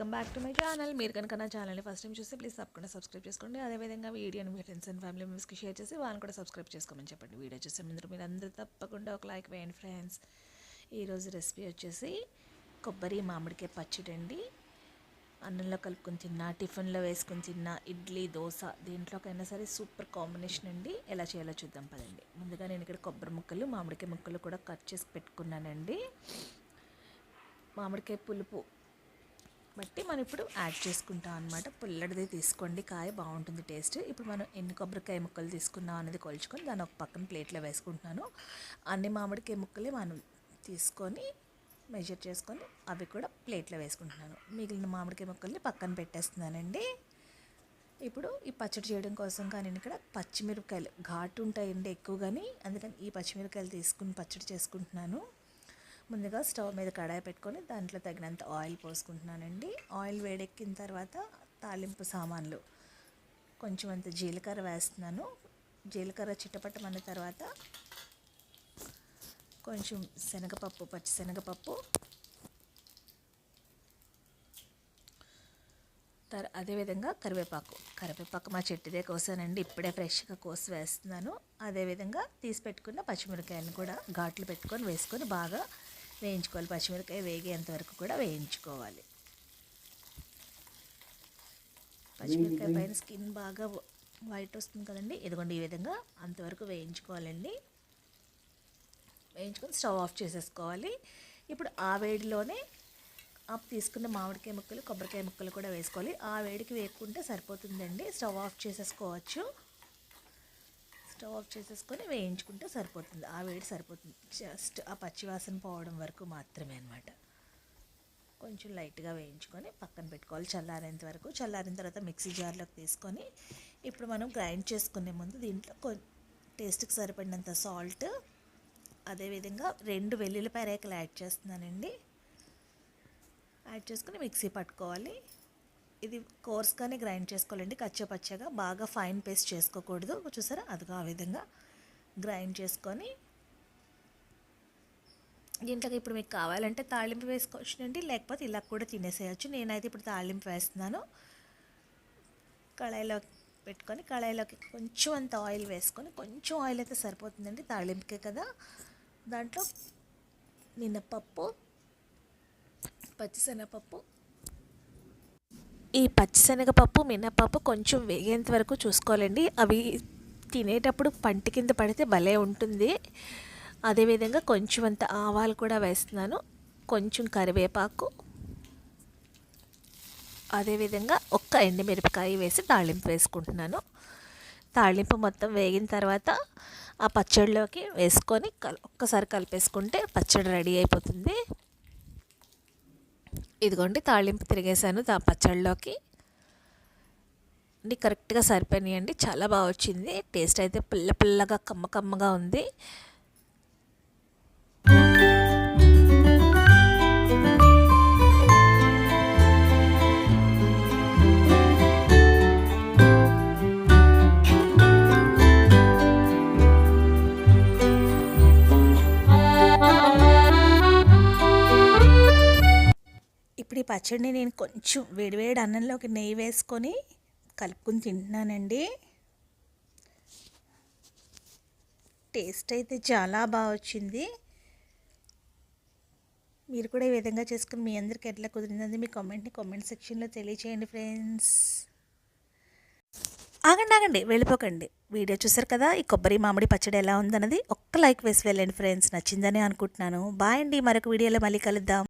Welcome back to my channel. మీరు కనుక నా ఛానల్ని ఫస్ట్ టైం చూస్తే ప్లీజ్ తప్పకుండా సబ్స్క్రైబ్ చేసుకోండి. అదేవిధంగా వీడియోని మీ ఫ్రెండ్స్ అండ్ ఫ్యామిలీ మెంబర్స్కి షేర్ చేసి వాళ్ళని కూడా సబ్స్క్రైబ్ చేసుకోమని చెప్పండి. వీడియో చూసే ముందు మీరు అందరూ తప్పకుండా ఒక లైక్ వేయండి ఫ్రెండ్స్ ఈరోజు రెసిపీ వచ్చేసి కొబ్బరి మామిడికాయ పచ్చడి అండి. అన్నంలో కలుపుకొని తిన్నా టిఫిన్లో వేసుకొని తిన్నా ఇడ్లీ దోశ దీంట్లోకైనా సరే సూపర్ కాంబినేషన్ అండి. ఎలా చేయాలో చూద్దాం పదండి. ముందుగా నేను ఇక్కడ కొబ్బరి ముక్కలు మామిడికాయ ముక్కలు కూడా కట్ చేసి పెట్టుకున్నానండి. మామిడికాయ పులుపు బట్టి మనం ఇప్పుడు యాడ్ చేసుకుంటాం అనమాట పుల్లడిది తీసుకోండి కాయ బాగుంటుంది టేస్ట్. ఇప్పుడు మనం ఎన్ని కొబ్బరికాయ ముక్కలు తీసుకున్నాం అనేది కొలుచుకొని దాన్ని ఒక పక్కన ప్లేట్లో వేసుకుంటున్నాను. అన్ని మామిడికాయ ముక్కలే మనం తీసుకొని మెజర్ చేసుకొని అవి కూడా ప్లేట్లో వేసుకుంటున్నాను. మిగిలిన మామిడికాయ ముక్కల్ని పక్కన పెట్టేస్తున్నానండి. ఇప్పుడు ఈ పచ్చడి చేయడం కోసం కానీ నేను ఇక్కడ పచ్చిమిరపకాయలు ఘాటు ఉంటాయండి ఎక్కువ కానీ అందుకని ఈ పచ్చిమిరపకాయలు తీసుకుని పచ్చడి చేసుకుంటున్నాను. ముందుగా స్టవ్ మీద కడాయి పెట్టుకొని దాంట్లో తగినంత ఆయిల్ పోసుకుంటున్నానండి. ఆయిల్ వేడెక్కిన తర్వాత తాలింపు సామాన్లు కొంచెం అంత జీలకర్ర వేస్తున్నాను. జీలకర్ర చిట్టపట్టమన్న తర్వాత కొంచెం శనగపప్పు పచ్చిశనగపప్పు తర్ అదేవిధంగా కరివేపాకు. కరివేపాకు మా చెట్టుదే కోసానండి. ఇప్పుడే ఫ్రెష్గా కోసి వేస్తున్నాను. అదేవిధంగా తీసి పెట్టుకున్న పచ్చిమిరకాయలను కూడా ఘాట్లు పెట్టుకొని వేసుకొని బాగా వేయించుకోవాలి. పచ్చిమిరకాయ వేగేంత వరకు కూడా వేయించుకోవాలి. పచ్చిమిరకాయ పైన స్కిన్ బాగా వైట్ వస్తుంది కదండి. ఇదిగోండి ఈ విధంగా అంతవరకు వేయించుకోవాలండి. వేయించుకొని స్టవ్ ఆఫ్ చేసేసుకోవాలి. ఇప్పుడు ఆ వేడిలోనే తీసుకున్న మామిడికాయ ముక్కలు కొబ్బరికాయ ముక్కలు కూడా వేసుకోవాలి. ఆ వేడికి వేపుకుంటే సరిపోతుందండి. స్టవ్ ఆఫ్ చేసేసుకోవచ్చు. స్టవ్ ఆఫ్ చేసేసుకొని వేయించుకుంటే సరిపోతుంది. ఆ వేడి సరిపోతుంది. జస్ట్ ఆ పచ్చివాసన పోవడం వరకు మాత్రమే అనమాట కొంచెం లైట్గా వేయించుకొని పక్కన పెట్టుకోవాలి. చల్లారేంత వరకు. చల్లారిన తర్వాత మిక్సీ జార్లోకి తీసుకొని ఇప్పుడు మనం గ్రైండ్ చేసుకునే ముందు దీంట్లో కొ టేస్ట్కి సరిపడినంత సాల్ట్ అదేవిధంగా రెండు వెల్లుల్లిపాయ రేకలు యాడ్ చేస్తున్నానండి. యాడ్ చేసుకుని మిక్సీ పట్టుకోవాలి. ఇది కోర్స్గానే గ్రైండ్ చేసుకోవాలండి. కచ్చపచ్చగా బాగా ఫైన్ పేస్ట్ చేసుకోకూడదు. చూసారా? అదిగా ఆ విధంగా గ్రైండ్ చేసుకొని దీంట్లోకి ఇప్పుడు మీకు కావాలంటే తాళింపు వేసుకోవచ్చునండి. లేకపోతే ఇలా కూడా తినేసేయచ్చు. నేనైతే ఇప్పుడు తాళింపు వేస్తున్నాను. కళాయిలో పెట్టుకొని కళాయిలోకి కొంచెం అంత ఆయిల్ వేసుకొని కొంచెం ఆయిల్ అయితే సరిపోతుందండి తాళింపుకే కదా. దాంట్లో మినపప్పు పచ్చిశనగపప్పు ఈ పచ్చిశనగపప్పు మినపప్పు కొంచెం వేగేంత వరకు చూసుకోవాలండి. అవి తినేటప్పుడు పంటి కింద పడితే భలే ఉంటుంది. అదేవిధంగా కొంచెం అంత ఆవాలు కూడా వేస్తున్నాను. కొంచెం కరివేపాకు. అదేవిధంగా ఒక్క ఎండుమిరపకాయ వేసి తాళింపు వేసుకుంటున్నాను. తాళింపు మొత్తం వేగిన తర్వాత ఆ పచ్చడిలోకి వేసుకొని కల్ ఒక్కసారి కలిపేసుకుంటే పచ్చడి రెడీ అయిపోతుంది. ఇదిగోండి తాళింపు తిరిగేసాను దా పచ్చళ్ళలోకి. అండి కరెక్ట్గా సరిపోయినాయండి చాలా బాగా వచ్చింది టేస్ట్ అయితే పుల్ల పుల్లగా కమ్మ కమ్మగా ఉంది. ఈ పచ్చడిని నేను కొంచెం వేడివేడి అన్నంలోకి నెయ్యి వేసుకొని కలుపుకొని తింటున్నానండి. టేస్ట్ అయితే చాలా బాగా వచ్చింది. మీరు కూడా ఈ విధంగా చేసుకుని మీ అందరికి ఎట్లా కుదిరింది మీ కామెంట్ని కామెంట్ సెక్షన్లో తెలియచేయండి ఫ్రెండ్స్ ఆగండి ఆగండి వెళ్ళిపోకండి. వీడియో చూసారు కదా ఈ కొబ్బరి మామిడి పచ్చడి ఎలా ఉందన్నది ఒక్క లైక్ వేసి వెళ్ళండి ఫ్రెండ్స్ నచ్చిందని అనుకుంటున్నాను. బాయ్ అండి మరొక వీడియోలో మళ్ళీ కలుద్దాం.